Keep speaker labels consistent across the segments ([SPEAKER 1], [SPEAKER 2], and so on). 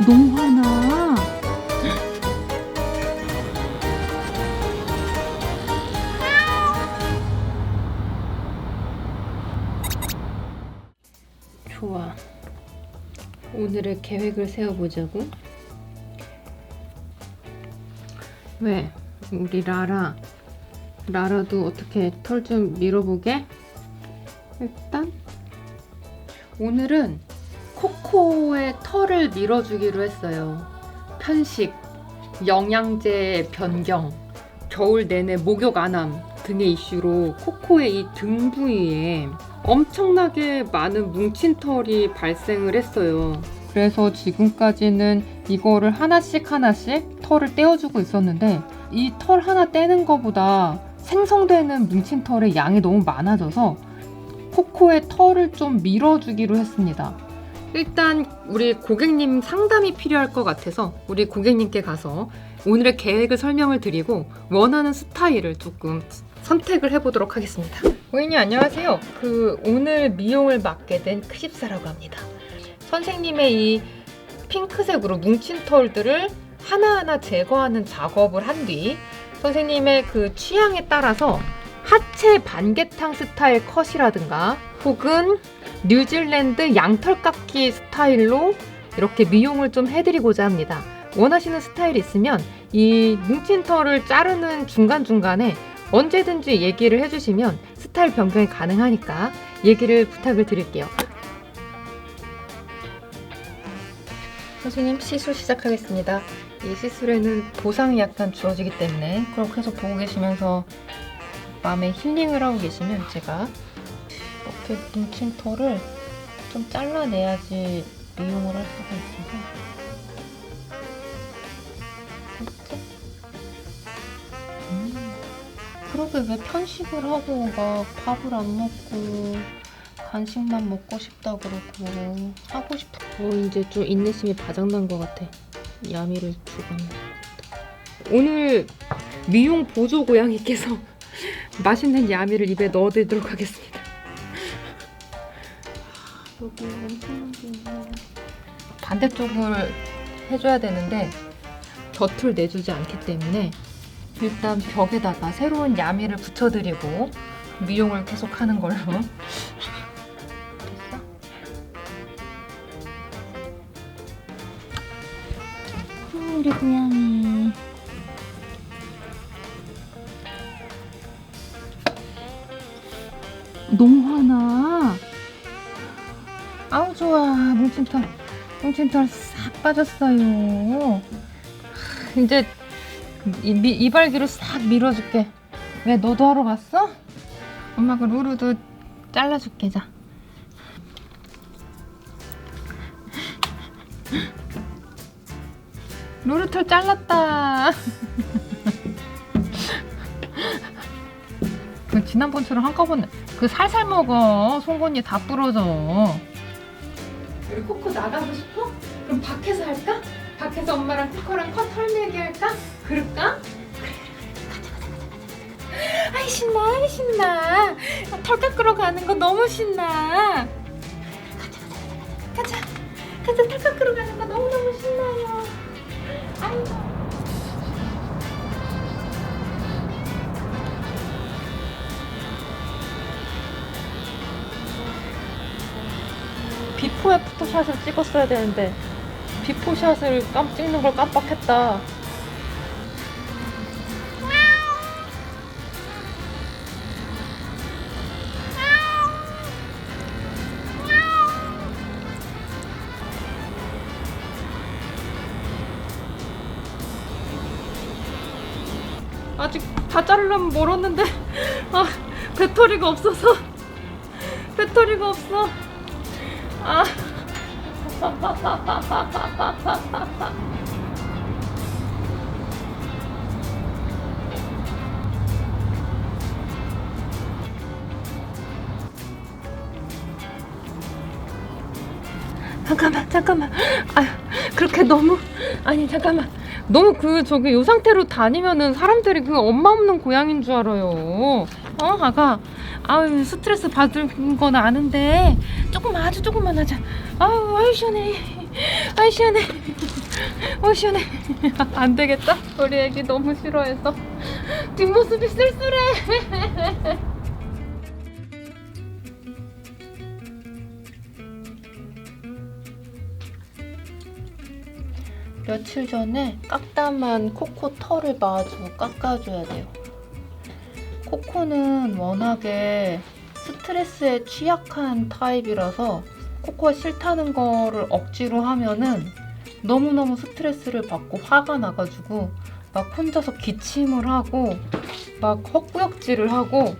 [SPEAKER 1] 너무 화나. 좋아. 오늘의 계획을 세워보자고. 왜? 우리 라라. 라라도 어떻게 털 좀 밀어보게? 일단 오늘은 코코의 털을 밀어주기로 했어요. 편식, 영양제 변경, 겨울 내내 목욕 안함 등의 이슈로 코코의 이 등 부위에 엄청나게 많은 뭉친 털이 발생을 했어요. 그래서 지금까지는 이거를 하나씩 하나씩 털을 떼어주고 있었는데 이 털 하나 떼는 것보다 생성되는 뭉친 털의 양이 너무 많아져서 코코의 털을 좀 밀어주기로 했습니다. 일단 우리 고객님 상담이 필요할 것 같아서 우리 고객님께 가서 오늘의 계획을 설명을 드리고 원하는 스타일을 조금 선택을 해보도록 하겠습니다. 고객님 안녕하세요. 그 오늘 미용을 맡게 된 크십사라고 합니다. 선생님의 이 핑크색으로 뭉친 털들을 하나하나 제거하는 작업을 한 뒤 선생님의 그 취향에 따라서 하체 반개탕 스타일 컷이라든가 혹은 뉴질랜드 양털깎기 스타일로 이렇게 미용을 좀 해드리고자 합니다. 원하시는 스타일이 있으면 이 뭉친 털을 자르는 중간중간에 언제든지 얘기를 해주시면 스타일 변경이 가능하니까 얘기를 부탁을 드릴게요. 선생님 시술 시작하겠습니다. 이 시술에는 보상이 약간 주어지기 때문에 그렇게 해서 보고 계시면서 마음에 힐링을 하고 계시면 제가 이렇게 뭉친 털을 좀 잘라내야지 미용을 할 수가 있어서. 살짝 음, 그러게 왜 편식을 하고 막 밥을 안 먹고 간식만 먹고 싶다 그러고 하고 싶어 어 이제 좀 인내심이 바닥난 것 같아. 야미를 주거나. 오늘 미용 보조 고양이께서 맛있는 야미를 입에 넣어드리도록 하겠습니다. 여기 엄청나게 반대쪽을 해줘야 되는데 곁을 내주지 않기 때문에 일단 벽에다가 새로운 야미를 붙여드리고 미용을 계속하는 걸로 됐어? 음, 우리 고양이 너무 화나. 아우 좋아 뭉친털 뭉친털 싹 빠졌어요. 하, 이제 이, 미- 이발기로 싹 밀어줄게. 왜 너도 하러 갔어? 엄마가 루루도 잘라줄게 자. 루루 털 잘랐다. 그 지난번처럼 한꺼번에 그 살살 먹어 송곳니 다 부러져 우리 코코 나가고 싶어? 그럼 밖에서 할까? 밖에서 엄마랑 코코랑 컷 털내기 할까? 그럴까? 가자 가자 가자 가자 아이 신나 아이 신나 털 깎으러 가는 거 너무 신나 가자 가자 가자 가자 가자 털 깎으러 가는 거 너무너무 신나요 아이고 애프터 샷을 찍었어야 되는데 비포 샷을 깜 찍는 걸 깜빡했다. 아직 다 자르려면 멀었는데 아 배터리가 없어서 배터리가 없어. 아. 잠깐만, 잠깐만. 아, 그렇게 너무 아니 잠깐만. 너무 그 저기 요 상태로 다니면은 사람들이 그 엄마 없는 고양인 줄 알아요. 어, 아가. 아유 스트레스 받은 건 아는데 조금 아주 조금만 하자. 아유 아유 시원해. 아이 시원해. 어 시원해. 안 되겠다. 우리 애기 너무 싫어해서 뒷모습이 쓸쓸해. 며칠 전에 깎다만 코코 털을 마주 깎아줘야 돼요. 코코는 워낙에 스트레스에 취약한 타입이라서 코코가 싫다는 거를 억지로 하면은 너무너무 스트레스를 받고 화가 나가지고 막 혼자서 기침을 하고 막 헛구역질을 하고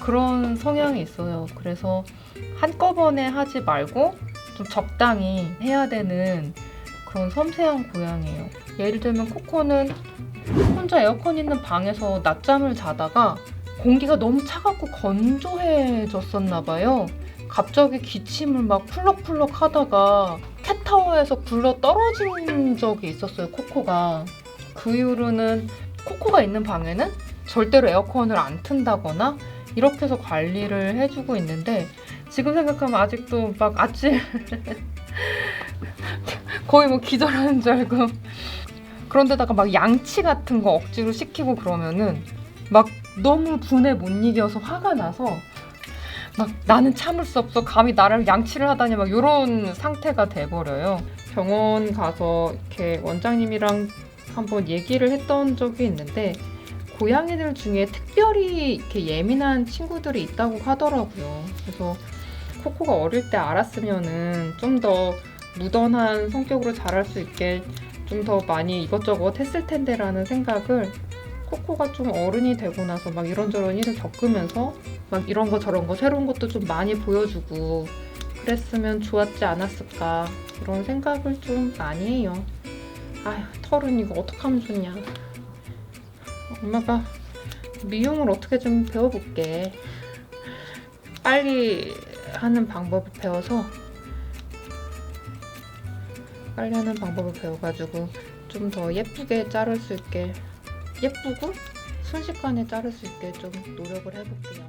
[SPEAKER 1] 그런 성향이 있어요. 그래서 한꺼번에 하지 말고 좀 적당히 해야 되는 그런 섬세한 고양이에요. 예를 들면 코코는 혼자 에어컨 있는 방에서 낮잠을 자다가 공기가 너무 차갑고 건조해졌었나 봐요. 갑자기 기침을 막 쿨럭쿨럭 하다가 캣타워에서 굴러 떨어진 적이 있었어요, 코코가. 그 이후로는 코코가 있는 방에는 절대로 에어컨을 안 튼다거나 이렇게 해서 관리를 해주고 있는데 지금 생각하면 아직도 막 아찔 거의 뭐 기절하는 줄 알고 그런데다가 막 양치 같은 거 억지로 시키고 그러면은 막 너무 분에 못 이겨서 화가 나서 막 나는 참을 수 없어. 감히 나를 양치를 하다니 막 이런 상태가 돼버려요. 병원 가서 이렇게 원장님이랑 한번 얘기를 했던 적이 있는데 고양이들 중에 특별히 이렇게 예민한 친구들이 있다고 하더라고요. 그래서 코코가 어릴 때 알았으면은 좀 더 무던한 성격으로 자랄 수 있게 좀 더 많이 이것저것 했을 텐데라는 생각을 코코가 좀 어른이 되고 나서 막 이런저런 일을 겪으면서 막 이런 거 저런 거 새로운 것도 좀 많이 보여주고 그랬으면 좋았지 않았을까 이런 생각을 좀 많이 해요. 아휴 털은 이거 어떡하면 좋냐. 엄마가 미용을 어떻게 좀 배워볼게. 빨리 하는 방법을 배워서 하는 방법을 배워가지고 좀 더 예쁘게 자를 수 있게 예쁘고 순식간에 자를 수 있게 좀 노력을 해볼게요.